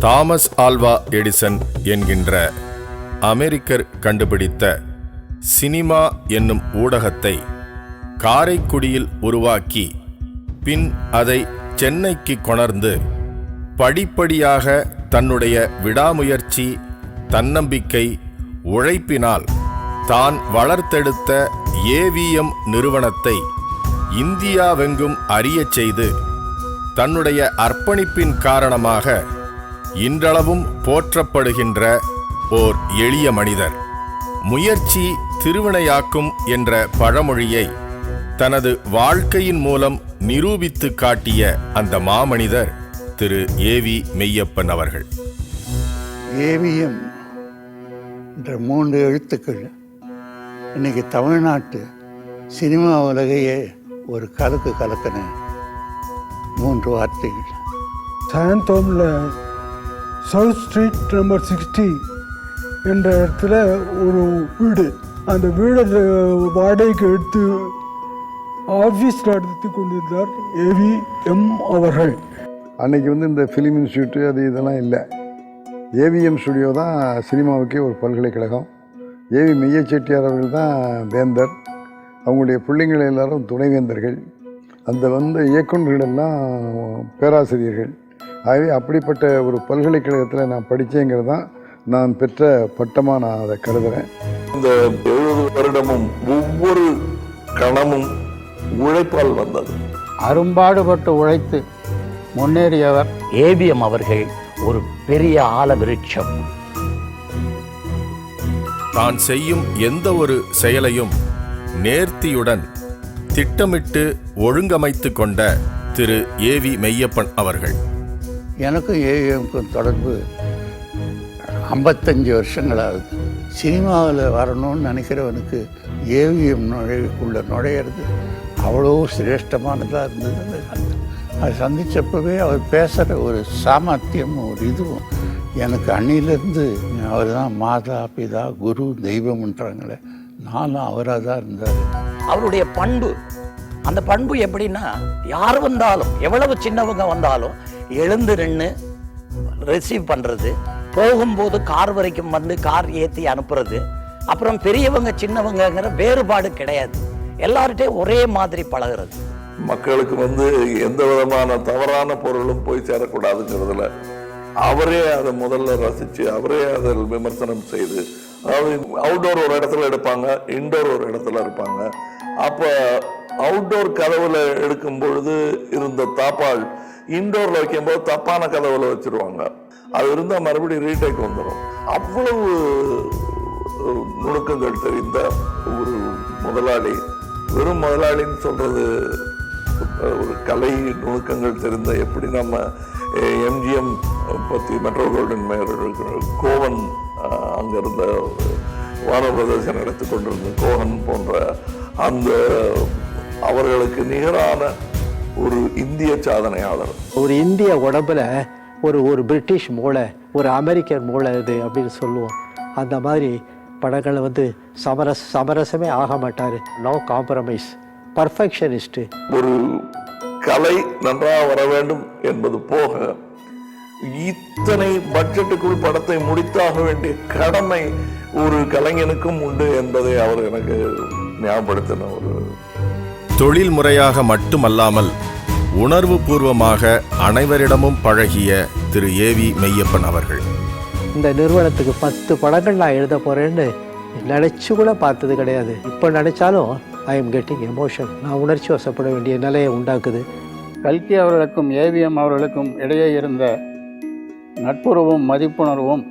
Thomas Alva Edison என்கின்ற அமெரிக்கர் கண்டுபிடித்த சினிமா என்னும் ஊடகத்தை காரைக்குடியில் உருவாக்கி பின் அதை சென்னைக்கு கொணர்ந்து படிப்படியாக தன்னுடைய விடாமுயற்சி தன்னம்பிக்கை உழைப்பினால் தான் வளர்த்தெடுத்த ஏவிஎம் நிறுவனத்தை இந்தியாவெங்கும் அறியச் செய்து தன்னுடைய அர்ப்பணிப்பின் காரணமாக இன்றளவும் போற்றப்படுகின்ற ஓர் எளிய மனிதர். முயற்சி திருவினையாக்கும் என்ற பழமொழியை தனது வாழ்க்கையின் மூலம் நிரூபித்து காட்டிய அந்த மாமனிதர் திரு ஏவி மெய்யப்பன் அவர்கள். ஏவிஎம் என்ற மூன்று எழுத்துக்கள் இன்னைக்கு தமிழ்நாட்டு சினிமா உலகையே ஒரு கலக்கு கலக்கின மூன்று வார்த்தைகள். சாயந்தோமில் சவுத் ஸ்ட்ரீட் நம்பர் சிக்ஸ்டி என்ற இடத்துல ஒரு வீடு. அந்த வீடை வாடகைக்கு எடுத்து ஆஃபீஸ் நடத்தி கொண்டிருந்தார் ஏவி எம் அவர்கள். அன்னைக்கு வந்து இந்த ஃபிலிம் இன்ஸ்டியூட்டு அது இதெல்லாம் இல்லை. ஏவிஎம் ஸ்டுடியோ தான் சினிமாவுக்கே ஒரு பல்கலைக்கழகம். ஏவி மெய்ய செட்டியார் அவர்கள் தான் வேந்தர். அவங்களுடைய பிள்ளைங்கள் எல்லாரும் துணைவேந்தர்கள். அந்த வந்த இயக்குநர்கள் எல்லாம் பேராசிரியர்கள். ஆகவே அப்படிப்பட்ட ஒரு பல்கலைக்கழகத்தில் நான் படித்தேங்கிறது தான் நான் பெற்ற பட்டமாக நான் அதை கருதுகிறேன் இந்த எழுபது வருடமும் ஒவ்வொரு கணமும் உழைப்பால் வந்தது. அரும்பாடுபட்டு உழைத்து முன்னேறியவர் ஏபிஎம் அவர்கள் ஒரு பெரிய ஆல விருட்சம் தான் செய்யும் எந்த ஒரு செயலையும் நேர்த்தியுடன் திட்டமிட்டு ஒழுங்கமைத்து கொண்ட திரு ஏவி மெய்யப்பன் அவர்கள். எனக்கும் ஏவிஎம்க்கும் தொடர்பு ஐம்பத்தஞ்சு வருஷங்களாகுது சினிமாவில் வரணும்னு நினைக்கிறவனுக்கு ஏவிஎம் நுழைவுக்குள்ள நுழையிறது அவ்வளோ சிரேஷ்டமானதாக இருந்தது அந்த காலத்துல. அதை சந்தித்தப்பவே அவர் பேசுகிற ஒரு சாமர்த்தியமும் ஒரு இதுவும் எனக்கு அன்னிலேருந்து அவர் தான் மாதா பிதா குரு தெய்வம்ன்றாங்களே நானும் அவராக தான் இருந்தார் அவருடைய பண்பு அந்த பண்பு எப்படின்னா யார் வந்தாலும் எவ்வளவு சின்னவங்க வந்தாலும் எழுந்து நின்று ரிசீவ் பண்ணுறது போகும்போது கார் வரைக்கும் வந்து கார் ஏற்றி அனுப்புறது. அப்புறம் பெரியவங்க சின்னவங்கங்கிற வேறுபாடு கிடையாது. எல்லார்கிட்டையும் ஒரே மாதிரி பழகுறது. மக்களுக்கு வந்து எந்த விதமான தவறான பொருளும் போய் சேரக்கூடாதுங்கிறதுல அவரே அதை முதல்ல ரசித்து அவரே அதில் விமர்சனம் செய்து அதாவது அவுட்டோர் ஒரு இடத்துல எடுப்பாங்க இன்டோர் ஒரு இடத்துல இருப்பாங்க. அப்போ அவுட்டோர் கதவில் எடுக்கும் பொழுது இருந்த தாப்பாள் இன்டோர்ல வைக்கும்போது தப்பான கதவுல வச்சிருவாங்க. அது இருந்தா மறுபடியும் ரீடேக் வந்துடும் அவ்வளவு நுணுக்கங்கள் தெரிந்த ஒரு முதலாளி. வெறும் முதலாளின்னு சொல்றது ஒரு கலை நுணுக்கங்கள் தெரிந்த எப்படி நம்ம எம்ஜிஎம் பற்றி மெட்ரோ கோல்டன் மேயர் கோவன் அங்கே அங்க இருந்த வான பிரதேசம் எடுத்துக்கொண்டிருந்த கோவன் போன்ற அந்த அவர்களுக்கு நிகரான ஒரு இந்திய சாதனையாளர். ஒரு இந்திய உடம்புல ஒரு ஒரு பிரிட்டிஷ் மூளை ஒரு அமெரிக்கன் மூளை இது அப்படின்னு சொல்லுவோம். அந்த மாதிரி படங்களை வந்து சமரச சமரசமே ஆக மாட்டார். நோ காம்ப்ரமைஸ் பர்ஃபெக்ஷனிஸ்ட்டு ஒரு கலை நன்றாக வர வேண்டும் என்பது போக இத்தனை பட்ஜெட்டுக்குள் படத்தை முடித்தாக வேண்டிய கடமை ஒரு கலைஞனுக்கும் உண்டு என்பதை அவர் எனக்கு ஞாபகப்படுத்தின ஒரு தொழில் முறையாக மட்டுமல்லாமல் உணர்வு பூர்வமாக அனைவரிடமும் பழகிய திரு ஏவி மெய்யப்பன் அவர்கள். இந்த நிறுவனத்துக்கு பத்து படங்கள் நான் எழுத போகிறேன்னு நினச்சி கூட பார்த்தது கிடையாது. இப்போ நினச்சாலும் ஐ எம் கெட்டிங் எமோஷன் நான் உணர்ச்சி வசப்பட வேண்டிய நிலையை உண்டாக்குது. கல்கி அவர்களுக்கும் ஏவிஎம் அவர்களுக்கும் இடையே இருந்த நட்புறவும் மதிப்புணர்வும்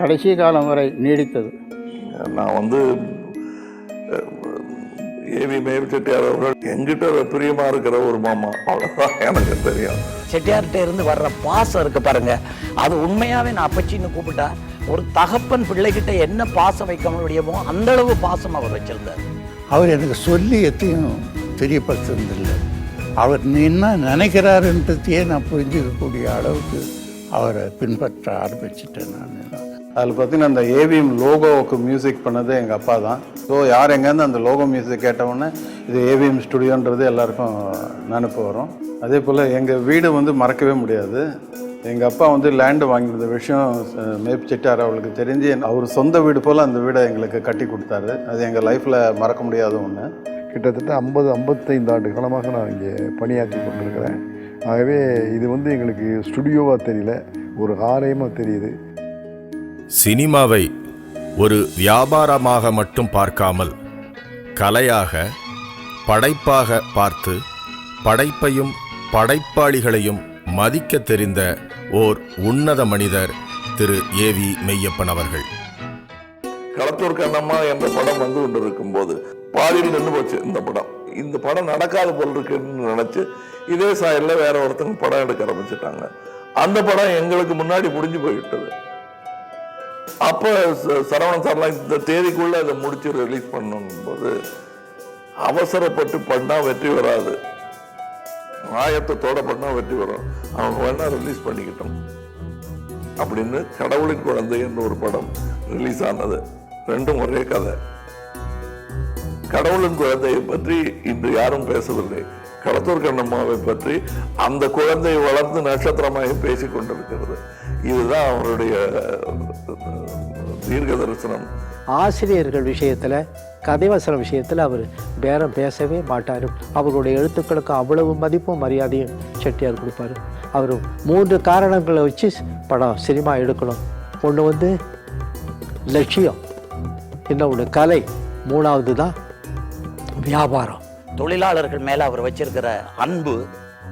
கடைசி காலம் வரை நீடித்தது. நான் வந்து ஏவி மேல் செட்டியார் அவர்கள் எங்கிட்ட பிரியமா இருக்கிற ஒரு மாமா. அவ்வளவுதான் எனக்கு தெரியும். செட்டியார்கிட்ட இருந்து வர்ற பாசம் இருக்கு பாருங்க. அது உண்மையாவே நான் அப்பச்சின்னு கூப்பிட்டா ஒரு தகப்பன் பிள்ளைகிட்ட என்ன பாசம் வைக்க முடியுமோ அந்த அளவு பாசம் அவர் வச்சிருந்தார். அவர் எனக்கு சொல்லி எத்தையும் தெரியப்படுத்துறதில்லை. அவர் நீ என்ன நினைக்கிறாருன்றதையே நான் புரிஞ்சுக்கக்கூடிய அளவுக்கு அவரை பின்பற்ற ஆரம்பிச்சிட்டேன் நான். அதில் பார்த்தீங்கன்னா அந்த ஏவிஎம் லோகோவுக்கு மியூசிக் பண்ணது எங்கள் அப்பா தான். ஸோ யார் எங்கேருந்து அந்த லோகோ மியூசிக் கேட்டவுடனே இது ஏவிஎம் ஸ்டுடியோன்றது எல்லாருக்கும் நினப்பு வரும். அதே போல் எங்கள் வீடு வந்து மறக்கவே முடியாது. எங்கள் அப்பா வந்து லேண்டு வாங்கியிருந்த விஷயம் மேப் செட்டியார் அவளுக்கு தெரிஞ்சு அவர் சொந்த வீடு போல் அந்த வீடை எங்களுக்கு கட்டி கொடுத்தாரு. அது எங்கள் லைஃப்பில் மறக்க முடியாத ஒன்று கிட்டத்தட்ட ஐம்பது ஐம்பத்தைந்து ஆண்டு காலமாக நான் இங்கே பணியாற்றி கொண்டிருக்கிறேன். ஆகவே இது வந்து எங்களுக்கு ஸ்டுடியோவாக தெரியல ஒரு ஆலயமாக தெரியுது. சினிமாவை ஒரு வியாபாரமாக மட்டும் பார்க்காமல் கலையாக படைப்பாக பார்த்து படைப்பையும் படைப்பாளிகளையும் மதிக்க தெரிந்த ஓர் உன்னத மனிதர் திரு ஏ வி மெய்யப்பன் அவர்கள். களத்தூர் கண்ணம்மா என்ற படம் வந்து கொண்டு இருக்கும்போது பாதியில் நின்று போச்சு இந்த படம். இந்த படம் நடக்காத போல் இருக்குன்னு நினைச்சு இதே சாயல்ல வேற ஒருத்தங்க படம் எடுக்க ஆரம்பிச்சிட்டாங்க. அந்த படம் எங்களுக்கு முன்னாடி முடிஞ்சு போய்விட்டது அப்போ சரவணன் சார்லாம் இந்த தேதிக்குள்ள அதை முடிச்சு ரிலீஸ் பண்ணணும் போது அவசரப்பட்டு பண்ணால் வெற்றி வராது. ஆயத்தத்தோட பண்ணால் வெற்றி வரும். அவங்க வேணால் ரிலீஸ் பண்ணிக்கிட்டோம். அப்படின்னு கடவுளின் குழந்தை என்ற ஒரு படம் ரிலீஸ் ஆனது. ரெண்டும் ஒரே கதை. கடவுளின் குழந்தையை பற்றி இன்று யாரும் பேசவில்லை. கடத்தூர் கண்ணம்மாவை பற்றி அந்த குழந்தை வளர்ந்து நட்சத்திரமாக பேசிக் கொண்டிருக்கிறது இதுதான் அவருடைய தீர்க்க தரிசனம் ஆசிரியர்கள் விஷயத்தில் கதைவசன விஷயத்தில் அவர் பேரம் பேசவே மாட்டார். அவர்களுடைய எழுத்துக்களுக்கு அவ்வளவு மதிப்பும் மரியாதையும் செட்டியார் கொடுப்பாரு. அவர் மூன்று காரணங்களை வச்சு படம் சினிமா எடுக்கணும். ஒன்று வந்து லட்சியம். இன்னொன்று கலை. மூணாவது தான் வியாபாரம். தொழிலாளர்கள் மேல அவர் வச்சிருக்கிற அன்பு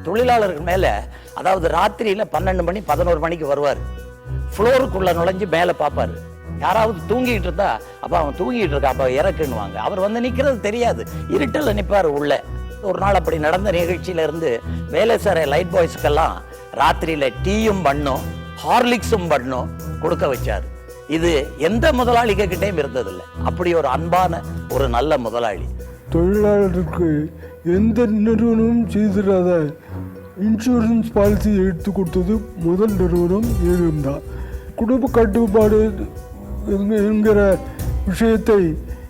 தொழிலாளர்கள் மேல அதாவது ராத்திரியில பன்னெண்டு மணி பதினோரு மணிக்கு வருவார். ஃப்ளோருக்குள்ள நுழைஞ்சு மேலே பார்ப்பாரு யாராவது தூங்கிட்டு இருந்தா அப்ப அவன் தூங்கிட்டு இருக்கா அப்ப இறக்குன்னுவாங்க. அவர் வந்து நிக்கிறது தெரியாது. இருட்டில் நிற்பாரு உள்ள. ஒரு நாள் அப்படி நடந்த நிகழ்ச்சியில இருந்து வேலை சார லைட் பாய்ஸ்க்கெல்லாம் ராத்திரியில டீயும் பண்ணும் ஹார்லிக்ஸும் பண்ணும் கொடுக்க வச்சாரு. இது எந்த முதலாளிக கிட்டேயும் இருந்ததில்லை. அப்படி ஒரு அன்பான ஒரு நல்ல முதலாளி. தொழிலாளருக்கு எந்த நிறுவனமும் செய்திடாத இன்சூரன்ஸ் பாலிசி எடுத்து கொடுத்தது முதல் நிறுவனம் ஏவிஎம் தான். குடும்ப கட்டுப்பாடு என்கிற விஷயத்தை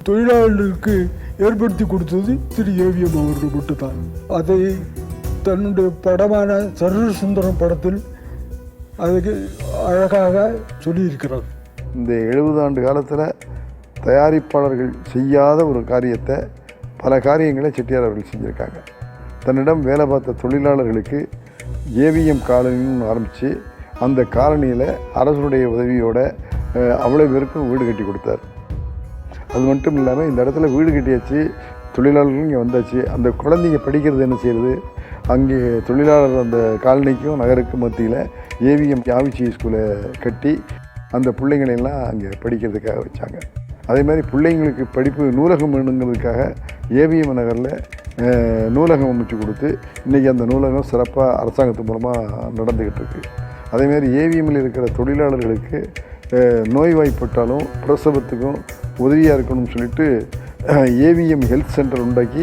தொழிலாளர்களுக்கு ஏற்படுத்தி கொடுத்தது திரு ஏவிஎம் அவர்கள் மட்டும்தான். அதை தன்னுடைய படமான சர்வ சுந்தரம் படத்தில் அதுக்கு அழகாக சொல்லியிருக்கிறார். இந்த எழுபது ஆண்டு காலத்தில் தயாரிப்பாளர்கள் செய்யாத ஒரு காரியத்தை பல காரியங்களை செட்டியார் அவர்கள் செஞ்சுருக்காங்க. தன்னிடம் வேலை பார்த்த தொழிலாளர்களுக்கு ஏவிஎம் காலனின்னு ஆரம்பித்து அந்த காலனியில் அரசுடைய உதவியோட அவ்வளோ பேருக்கும் வீடு கட்டி கொடுத்தார். அது மட்டும் இல்லாமல் இந்த இடத்துல வீடு கட்டியாச்சு தொழிலாளர்களும் இங்கே வந்தாச்சு. அந்த குழந்தைங்க படிக்கிறது என்ன செய்கிறது அங்கே தொழிலாளர் அந்த காலனிக்கும் நகருக்கும் மத்தியில் ஏவிஎம் யாவிச்சி ஸ்கூலை கட்டி அந்த பிள்ளைங்களை எல்லாம் அங்கே படிக்கிறதுக்காக வச்சாங்க. அதே மாதிரி பிள்ளைங்களுக்கு படிப்பு நூலகம் வேணுங்கிறதுக்காக ஏவிஎம் நகரில் நூலகம் அமைச்சு கொடுத்து இன்றைக்கி அந்த நூலகம் சிறப்பாக அரசாங்கத்து மூலமாக நடந்துக்கிட்டு இருக்கு. அதேமாதிரி ஏவிஎம்மில் இருக்கிற தொழிலாளர்களுக்கு நோய்வாய்ப்பட்டாலும் பிரசவத்துக்கும் உதவியாக இருக்கணும்னு சொல்லிட்டு ஏவிஎம் ஹெல்த் சென்டர் உண்டாக்கி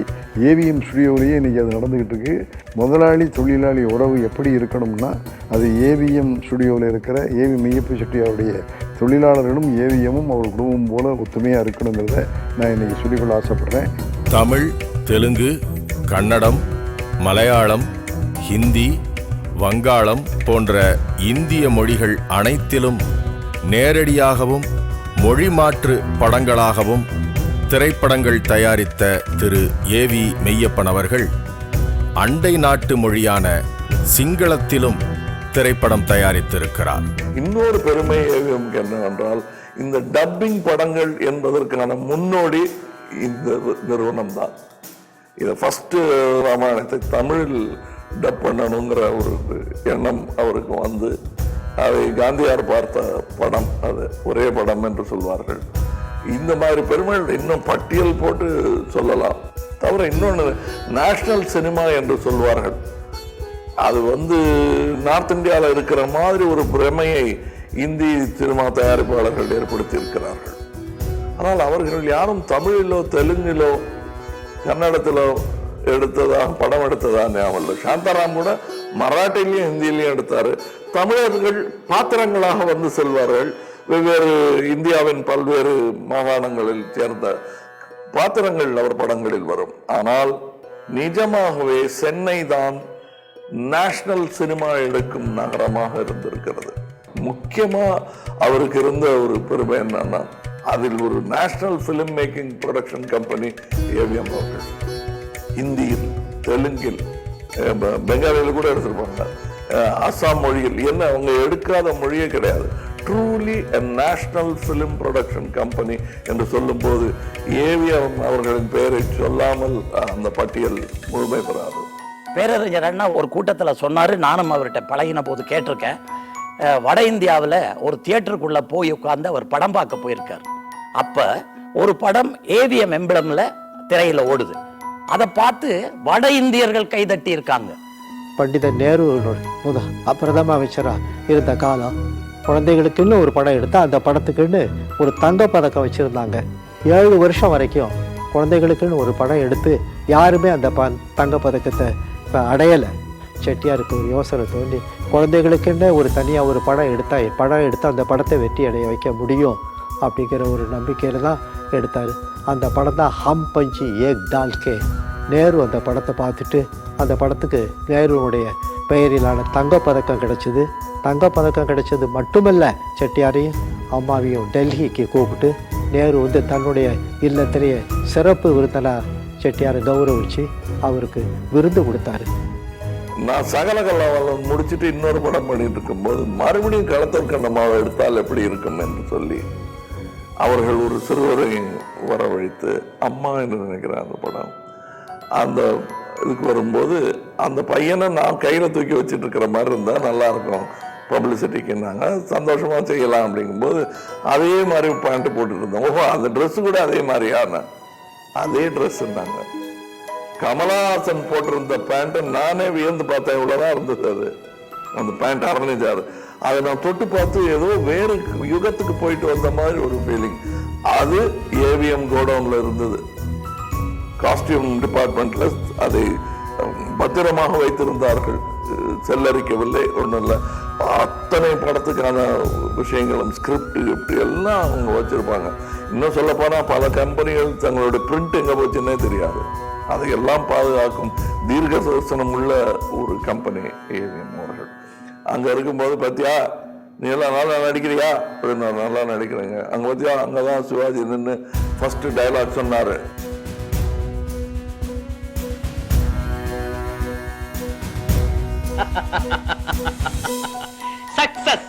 ஏவிஎம் ஸ்டுடியோவிலேயே இன்றைக்கி அது நடந்துக்கிட்டு இருக்கு. முதலாளி தொழிலாளி உறவு எப்படி இருக்கணும்னா அது ஏவிஎம் ஸ்டுடியோவில் இருக்கிற ஏவி மெய்யப்ப செட்டியாருடைய தொழிலாளர்களும் ஏவிஎம்மும் அவர் குடும்பம் போல ஒத்துமையாக இருக்கணுங்கிறத நான் இன்றைக்கி சொல்லிக்கொள்ள ஆசைப்பட்றேன். தமிழ் தெலுங்கு கன்னடம் மலையாளம் ஹிந்தி வங்காளம் போன்ற இந்திய மொழிகள் அனைத்திலும் நேரடியாகவும் மொழி மாற்று படங்களாகவும் திரைப்படங்கள் தயாரித்த திரு. ஏவி மெய்யப்பன் அவர்கள் அண்டை நாட்டு மொழியான சிங்களத்திலும் திரைப்படம் தயாரித்திருக்கிறார். இன்னொரு பெருமை ஏவிஎம்க்கு என்னவென்றால் இந்த டப்பிங் படங்கள் என்பதற்கான முன்னோடி இந்த நிறுவனம் தான் இதை ஃபஸ்ட்டு ராமாயணத்தை தமிழில் டப் பண்ணணுங்கிற ஒரு எண்ணம் அவருக்கு வந்து. அதை காந்தியார் பார்த்த படம் அது ஒரே படம் என்று சொல்வார்கள். இந்த மாதிரி பெருமைகள் இன்னும் பட்டியல் போட்டு சொல்லலாம். தவிர இன்னொன்று நேஷ்னல் சினிமா என்று சொல்வார்கள். அது வந்து நார்த் இந்தியாவில் இருக்கிற மாதிரி ஒரு பிரமையை இந்தி சினிமா தயாரிப்பாளர்கள் ஏற்படுத்தி இருக்கிறார்கள் ஆனால் அவர்கள் யாரும் தமிழிலோ தெலுங்கிலோ கன்னடத்தில் எடுத்ததா படம் எடுத்ததா ஞாபகம் இல்லை. சாந்தாராம் கூட மராட்டிலையும் ஹிந்திலையும் எடுத்தாரு. தமிழர்கள் பாத்திரங்களாக வந்து செல்வார்கள். வெவ்வேறு இந்தியாவின் பல்வேறு மாகாணங்களில் சேர்ந்த பாத்திரங்கள் அவர் படங்களில் வரும். ஆனால் நிஜமாகவே சென்னை தான் நேஷனல் சினிமா எடுக்கும் நகரமாக இருந்திருக்கிறது. முக்கியமா அவருக்கு இருந்த ஒரு பெருமை என்னன்னா அதில் ஒரு national film making production company AVM அவர்கள் ஹிந்தியில் தெலுங்கில் பெங்காலியில் கூட எடுத்திருப்பாங்க. அசாம் மொழியில். என்ன அவங்க எடுக்காத மொழியே கிடையாது. Truly a national film production company என்று சொல்லும்போது ஏவிஎம் அவர்களின் பெயரை சொல்லாமல் அந்த பட்டியல் முழுமை பெறாது. பேரறிஞர் அண்ணா ஒரு கூட்டத்தில் சொன்னார். நானும் அவர்கிட்ட பழகின போது கேட்டிருக்கேன். வட இந்தியாவில் ஒரு தியேட்டருக்குள்ளே போய் உட்கார்ந்து அவர் படம் பார்க்க போயிருக்கார். அப்போ ஒரு படம் ஏவிஎம் எம்பிளமில் திரையில் ஓடுது. அதை பார்த்து வட இந்தியர்கள் கைதட்டி இருக்காங்க. பண்டிதர் நேரு முத பிரதம அமைச்சராக இருந்த காலம். குழந்தைகளுக்குன்னு ஒரு படம் எடுத்தா அந்த படத்துக்குன்னு ஒரு தங்க பதக்கம் வச்சுருந்தாங்க. ஏழு வருஷம் வரைக்கும் குழந்தைகளுக்குன்னு ஒரு படம் எடுத்து யாருமே அந்த ப தங்க பதக்கத்தை இப்போ அடையலை. செட்டியாருக்கு ஒரு யோசனை தோண்டி குழந்தைகளுக்குன்னு ஒரு தனியாக ஒரு படம் எடுத்தால் படம் எடுத்து அந்த படத்தை வெற்றி அடைய வைக்க முடியும் அப்படிங்கிற ஒரு நம்பிக்கையில் தான் எடுத்தார். அந்த படம் தான் ஹம் பஞ்சி ஏக் டால்கே நேரு அந்த படத்தை பார்த்துட்டு அந்த படத்துக்கு நேருவுடைய பெயரிலான தங்கப்பதக்கம் கிடைச்சிது. தங்கப்பதக்கம் கிடைச்சது மட்டுமல்ல செட்டியாரையும் அம்மாவையும் டெல்லிக்கு கூப்பிட்டு நேரு வந்து தன்னுடைய இல்லத்திலேயே சிறப்பு விருந்தனாக செட்டியாரை கௌரவிச்சு அவருக்கு விருந்து கொடுத்தாரு. நான் சகல முடிச்சுட்டு முடிச்சிட்டு இன்னொரு படம் பண்ணிட்டு இருக்கும்போது மறுபடியும் களத்தூர் கண்ணமாவை எடுத்தால் எப்படி இருக்கும் என்று சொல்லி அவர்கள் ஒரு சிறுவரை வரவழைத்து அம்மா என்று நினைக்கிறேன் அந்த படம். அந்த இதுக்கு வரும்போது அந்த பையனை நான் கையில் தூக்கி வச்சுட்டு இருக்கிற மாதிரி இருந்தால் நல்லாயிருக்கும் பப்ளிசிட்டிக்குன்னாங்க சந்தோஷமாக செய்யலாம் அப்படிங்கும்போது அதே மாதிரி பேண்ட்டு போட்டுட்டு இருந்தோம். ஓஹோ அந்த ட்ரெஸ்ஸு கூட அதே மாதிரியான அதே ட்ரெஸ்ஸுன்னாங்க கமலஹாசன் போட்டிருந்த பேண்ட்டை நானே வியந்து பார்த்தேன். இவ்வளோதான் இருந்தது அது. அந்த பேண்ட் அரணிச்சாரு அதை. நான் தொட்டு பார்த்து ஏதோ வேறு யுகத்துக்கு போயிட்டு வந்த மாதிரி ஒரு ஃபீலிங் அது ஏவிஎம் கோடவுனில் இருந்தது. காஸ்டியூம் டிபார்ட்மெண்ட்ல அதை பத்திரமாக வைத்திருந்தார்கள். செல்லரிக்கவில்லை ஒன்றும் இல்லை. அத்தனை படத்துக்கான விஷயங்களும் ஸ்கிரிப்ட் இப்படி எல்லாம் அவங்க வச்சிருப்பாங்க. இன்னும் சொல்லப்போனால் பல கம்பெனிகள் தங்களுடைய பிரிண்ட் எங்கே போச்சுன்னே தெரியாது. அதையெல்லாம் பாதுகாக்கும் தீர்க்க தரிசனம் உள்ள ஒரு கம்பெனி ஏவிஎம் அவர்கள். அங்க இருக்கும்போது பாத்தியா நீ எல்லாம் நல்லா நடிக்கிறியா? அப்படின்னு நான் நல்லா நடிக்கிறேங்க. அங்க பாத்தியா அங்கதான் சிவாஜி நின்று ஃபர்ஸ்ட் டயலாக் சொன்னாரு. சக்சஸ்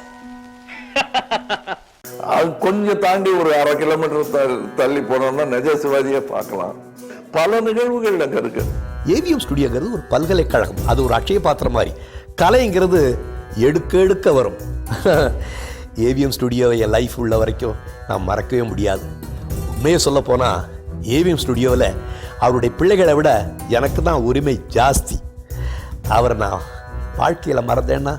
அது கொஞ்சம் தாண்டி ஒரு அரை கிலோமீட்டர் தள்ளி போனோம்னா நிஜ சிவாஜியை பார்க்கலாம். பல நிகழ்வுகள் அங்கே இருக்கு. ஏவிஎம் ஸ்டுடியோங்கிறது ஒரு பல்கலைக்கழகம். அது ஒரு அட்சய பாத்திரம் மாதிரி. கலைங்கிறது எடுக்க எடுக்க வரும் ஏவிஎம் ஸ்டுடியோவை என் லைஃப் உள்ள வரைக்கும் நான் மறக்கவே முடியாது. உண்மையை சொல்ல போனால் ஏவிஎம் ஸ்டுடியோவில் அவருடைய பிள்ளைகளை விட எனக்கு தான் உரிமை ஜாஸ்தி. அவரை நான் வாழ்க்கையில் மறந்தேன்னா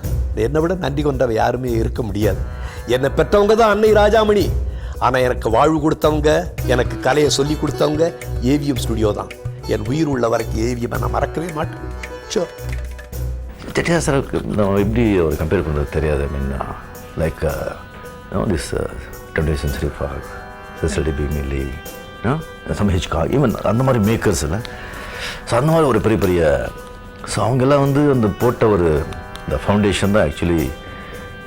என்னை விட நன்றி கொண்டவை யாருமே இருக்க முடியாது. என்னை பெற்றவங்க தான் அன்னை ராஜாமணி. ஆனால் எனக்கு வாழ்வு கொடுத்தவங்க எனக்கு கலையை சொல்லி கொடுத்தவங்க ஏவிஎம் ஸ்டுடியோ தான். என் உயிர் உள்ள வரைக்கும் ஏவிஎம் நான் மறக்கவே மாட்டேன். ஷோர் செட்டியார் சாருக்கு நம்ம எப்படி ஒரு கம்பேர் பண்ணுறது தெரியாது. I mean like this twenty century for சிசல்டி be மில்லி சம் ஹெச்கா ஈவன் அந்த மாதிரி மேக்கர்ஸ் இல்லை. ஸோ அந்த மாதிரி ஒரு பெரிய பெரிய ஸோ அவங்கெல்லாம் வந்து அந்த போட்ட ஒரு இந்த ஃபவுண்டேஷன் தான் ஆக்சுவலி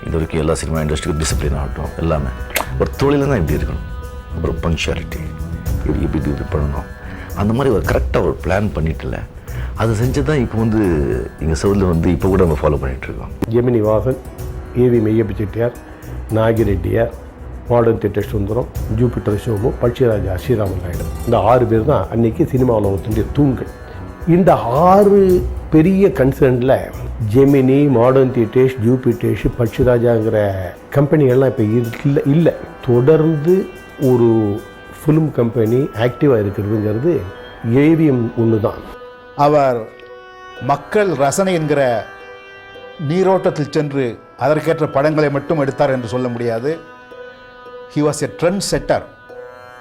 இது வரைக்கும் எல்லா சினிமா இண்டஸ்ட்ரிக்கும் டிசிப்ளின் ஆகட்டும் எல்லாமே. ஒரு தொழில் தான் இப்படி இருக்கணும். அப்புறம் பங்க்சுவாலிட்டி இப்படி இப்படி இப்படி பண்ணணும். அந்த மாதிரி ஒரு கரெக்டாக ஒரு பிளான் பண்ணிட்டுல அது செஞ்சு தான் இப்போ வந்து எங்கள் சவுதில் வந்து இப்போ கூட நம்ம ஃபாலோ பண்ணிகிட்ருக்கோம் Gemini Vasan AV Meiyappa Chettiar Nagireddiar modern theatre Sundaram Jupiter Somu Pakshiraja Sriraman Naidu. இந்த ஆறு பேர் தான் அன்றைக்கி சினிமா உலகத்தினுடைய தூண்கள். இந்த ஆறு பெரிய கன்சர்னில் ஜெமினி மாடர்ன் தியேட்டர்ஸ் ஜூபிட்டர்ஸ் பட்சுராஜாங்கிற கம்பெனிகள்லாம் இப்போ இல்லை இல்லை. தொடர்ந்து ஒரு ஃபிலிம் கம்பெனி ஆக்டிவாக இருக்கிறதுங்கிறது ஏவிஎம் ஒன்று தான் அவர் மக்கள் ரசனை என்கிற நீரோட்டத்தில் சென்று அதற்கேற்ற படங்களை மட்டும் எடுத்தார் என்று சொல்ல முடியாது. He was a trend setter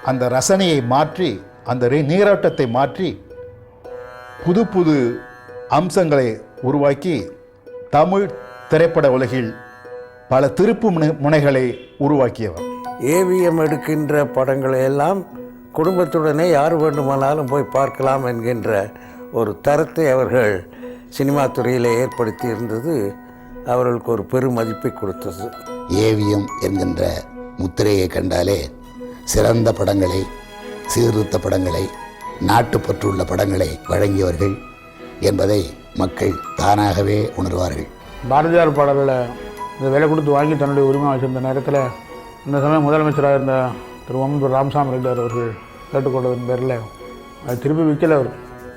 அந்த ரசனையை மாற்றி அந்த நீரோட்டத்தை மாற்றி புது புது அம்சங்களை உருவாக்கி தமிழ் திரைப்பட உலகில் பல திருப்பு முனை- முனைகளை உருவாக்கியவர். ஏவிஎம் எடுக்கின்ற படங்களை எல்லாம் குடும்பத்துடனே யார் வேண்டுமானாலும் போய் பார்க்கலாம் என்கின்ற ஒரு தரத்தை அவர்கள் சினிமா துறையில் ஏற்படுத்தி இருந்தது அவர்களுக்கு ஒரு பெருமதிப்பை கொடுத்தது. ஏவிஎம் என்கின்ற முத்திரையை கண்டாலே சிறந்த படங்களை சீர்திருத்த படங்களை நாட்டுப்பற்றுள்ள படங்களை வழங்கியவர்கள் என்பதை மக்கள் தானாகவே உணர்வார்கள். பாரதியார் பாடல்களை இந்த விலை கொடுத்து வாங்கி தன்னுடைய உரிமை வச்சிருந்த நேரத்தில் இந்த சமயம் முதலமைச்சராக இருந்த திரு ஒம்பு ராமசாமி ரெட்டியார் அவர்கள் கேட்டுக்கொண்டதன் பேரில் அது திருப்பி விற்கல அவர்.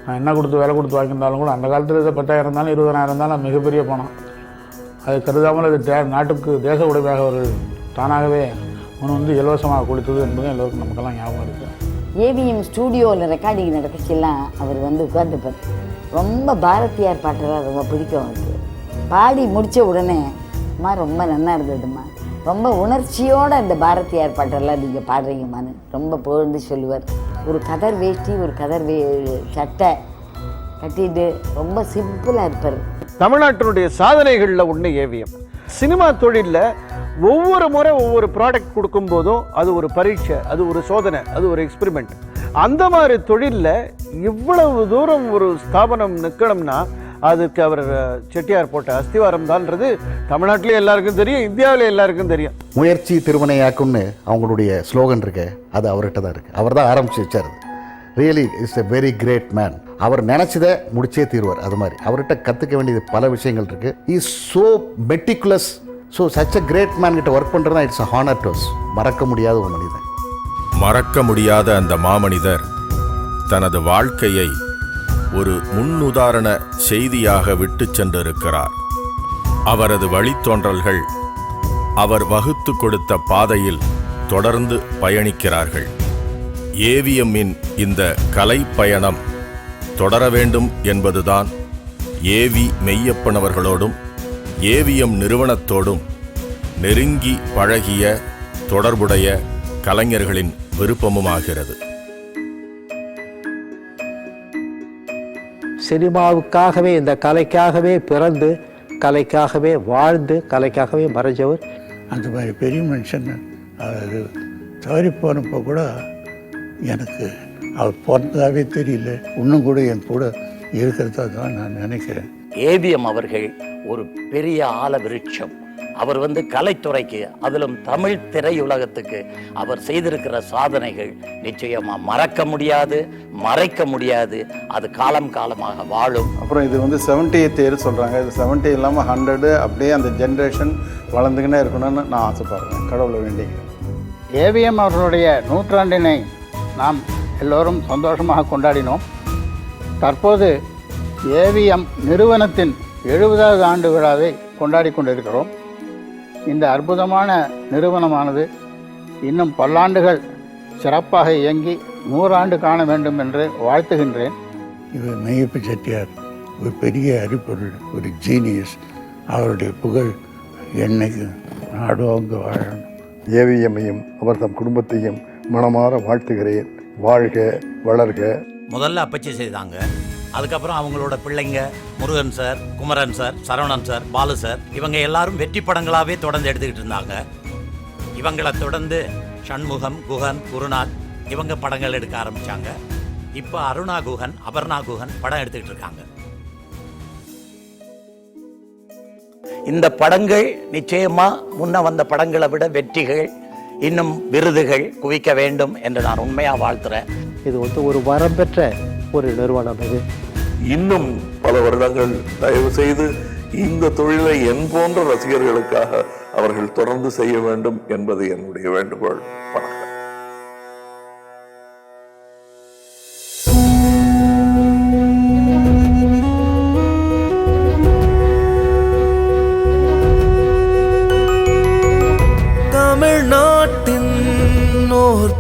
நான் என்ன கொடுத்து விலை கொடுத்து வாங்கியிருந்தாலும் கூட அந்த காலத்தில் இது பத்தாயிரம் இருந்தாலும் இருபதாயிரம் இருந்தாலும் மிகப்பெரிய பணம். அது கருதாமல் அது தே நாட்டுக்கு தேச உடைமையாக அவர்கள் தானாகவே முன் வந்து இலவசமாக கொடுத்தது என்பது எல்லோருக்கும் நமக்கெல்லாம் ஞாபகம் இருக்குது ஏவிஎம் ஸ்டூடியோவில் ரெக்கார்டிங் நடக்கச்செல்லாம் அவர் வந்து உட்காந்துப்பார் ரொம்ப பாரதியார் பாட்டெல்லாம் ரொம்ப பிடிக்கும் அவருக்கு பாடி முடித்த உடனே அம்மா ரொம்ப நல்லா இருந்ததும்மா. ரொம்ப உணர்ச்சியோடு இந்த பாரதியார் பாட்டெல்லாம் நீங்கள் பாடுறீங்கம்மான்னு ரொம்ப புகழ்ந்து சொல்லுவார். ஒரு கதர் வேஷ்டி ஒரு கதர் வே சட்டை கட்டிட்டு ரொம்ப சிம்பிளாக இருப்பார். தமிழ்நாட்டினுடைய சாதனைகளில் ஒன்று ஏவியம். சினிமா தொழிலில் ஒவ்வொரு முறை ஒவ்வொரு ப்ராடக்ட் கொடுக்கும்போதும் அது ஒரு பரீட்சை அது ஒரு சோதனை அது ஒரு எக்ஸ்பெரிமெண்ட் அந்த மாதிரி தொழிலில் இவ்வளவு தூரம் ஒரு ஸ்தாபனம் நிற்கணும்னா அதுக்கு அவர் செட்டியார் போட்ட அஸ்திவாரம் தான்ன்றது தமிழ்நாட்டிலே எல்லாருக்கும் தெரியும் இந்தியாவில் எல்லாருக்கும் தெரியும். முயற்சி திருமணையாக்கும்னு அவங்களுடைய ஸ்லோகன் இருக்கு. அது அவர்கிட்ட தான் இருக்குது அவர் தான் ஆரம்பித்து வச்சார். Really is a very great man அவர் நினச்சதை முடிச்சே தீர்வார். அது மாதிரி. அவர்கிட்ட கற்றுக்க வேண்டியது பல விஷயங்கள் இருக்குது is so meticulous so such a great man கிட்ட ஒர்க் பண்ணுறது தான் இட்ஸ் அ ஹானர் டோஸ் மறக்க முடியாத ஒரு மனிதன். மறக்க முடியாத அந்த மாமனிதர் தனது வாழ்க்கையை ஒரு முன்னுதாரண செய்தியாக விட்டுச் சென்றிருக்கிறார். அவரது வழித்தோன்றல்கள் அவர் வகுத்து கொடுத்த பாதையில் தொடர்ந்து பயணிக்கிறார்கள். ஏவிஎம்மின் இந்த கலை பயணம் தொடர வேண்டும் என்பதுதான் ஏவி மெய்யப்பனவர்களோடும் ஏவிஎம் நிறுவனத்தோடும் நெருங்கி பழகிய தொடர்புடைய கலைஞர்களின் விருப்பமுமாகிறது. சினிமாவுக்காகவே இந்த கலைக்காகவே பிறந்து கலைக்காகவே வாழ்ந்து கலைக்காகவே மறைஞ்சவர். அந்த மாதிரி பெரிய மனுஷன் அவர் தவறி போனப்போ கூட எனக்கு அவர் பிறந்ததாகவே தெரியல. இன்னும் கூட என் கூட இருக்கிறதா தான் நான் நினைக்கிறேன். ஏவிஎம் அவர்கள் ஒரு பெரிய ஆல விருட்சம் அவர் வந்து கலைத்துறைக்கு அதிலும் தமிழ் திரையுலகத்துக்கு அவர் செய்திருக்கிற சாதனைகள் நிச்சயமா மறக்க முடியாது மறைக்க முடியாது. அது காலம் காலமாக வாழும். அப்புறம் இது வந்து செவன்ட்டி எய்த் இயர் சொல்கிறாங்க இது செவன்ட்டி இல்லாமல் ஹண்ட்ரடு அப்படியே அந்த ஜென்ரேஷன் வளர்ந்துக்கினே இருக்கணும்னு நான் ஆசைப்படுறேன். கடவுளை வேண்டிக்கிறேன். ஏவிஎம் அவர்களுடைய நூற்றாண்டினை நாம் எல்லோரும் சந்தோஷமாக கொண்டாடினோம். தற்போது ஏவிஎம் நிறுவனத்தின் எழுபதாவது ஆண்டு விழாவை கொண்டாடி கொண்டிருக்கிறோம். இந்த அற்புதமான நிறுவனமானது இன்னும் பல்லாண்டுகள் சிறப்பாக இயங்கி நூறாண்டு காண வேண்டும் என்று வாழ்த்துகின்றேன். இவர் மெய்யப்ப செட்டியார் ஒரு பெரிய அறிப்பொருள் ஒரு ஜீனியஸ் அவருடைய புகழ் என்னைக்கு நாடோங்க வாழணும். ஏவிஎம்மையும் அவர் தம் குடும்பத்தையும் மனமாற வாழ்த்துகிறேன். வாழ்க வளர்க. முதல்ல அப்பச்சி செய்தாங்க. அதுக்கப்புறம் அவங்களோட பிள்ளைங்க Murugan sir Kumaran sir Saravanan sir Balu sir இவங்க எல்லாரும் வெற்றி படங்களாகவே தொடர்ந்து எடுத்துக்கிட்டு இருந்தாங்க. இவங்களை தொடர்ந்து சண்முகம் குகன் குருநாத் இவங்க படங்கள் எடுக்க ஆரம்பிச்சாங்க. இப்போ அருணா குகன் அபர்ணா குகன் படம் எடுத்துக்கிட்டு இருக்காங்க. இந்த படங்கள் நிச்சயமா முன்ன வந்த படங்களை விட வெற்றிகள் இன்னும் விருதுகள் குவிக்க வேண்டும் என்று நான் உண்மையா வாழ்த்துறேன். இது வந்து ஒரு வரம் பெற்ற ஒரு நிறுவனம் இது. இன்னும் பல வருடங்கள் தயவு செய்து இந்த தொழிலை என் போன்ற ரசிகர்களுக்காக அவர்கள் தொடர்ந்து செய்ய வேண்டும் என்பது என்னுடைய வேண்டுகோள். வணக்கம்.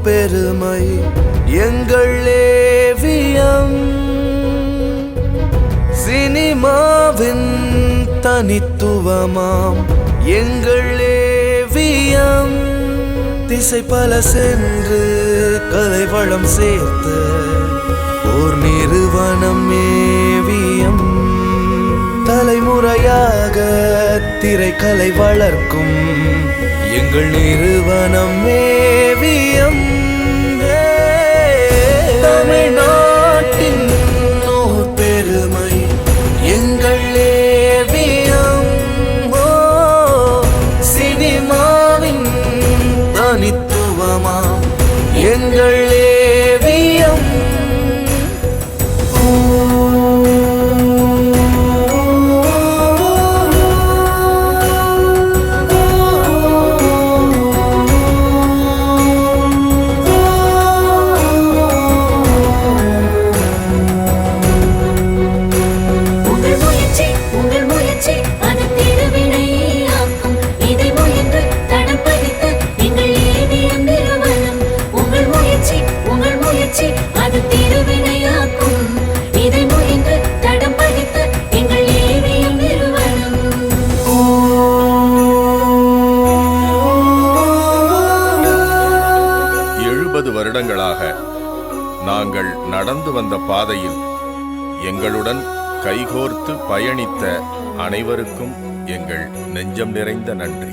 பெருமை எங்களே சினிமாவின் தனித்துவமாம். எங்கள் ஏவியம் திசை பல சென்று கலை வளம் சேர்த்து ஓர் நிறுவனம் ஏவியம். தலைமுறையாக திரைக்கலை வளர்க்கும் எங்கள் நிறுவனம் ஏவியம். தமிழ்நாடு. நடந்து வந்த பாதையில் எங்களுடன் கைகோர்த்து பயணித்த அனைவருக்கும் எங்கள் நெஞ்சம் நிறைந்த நன்றி.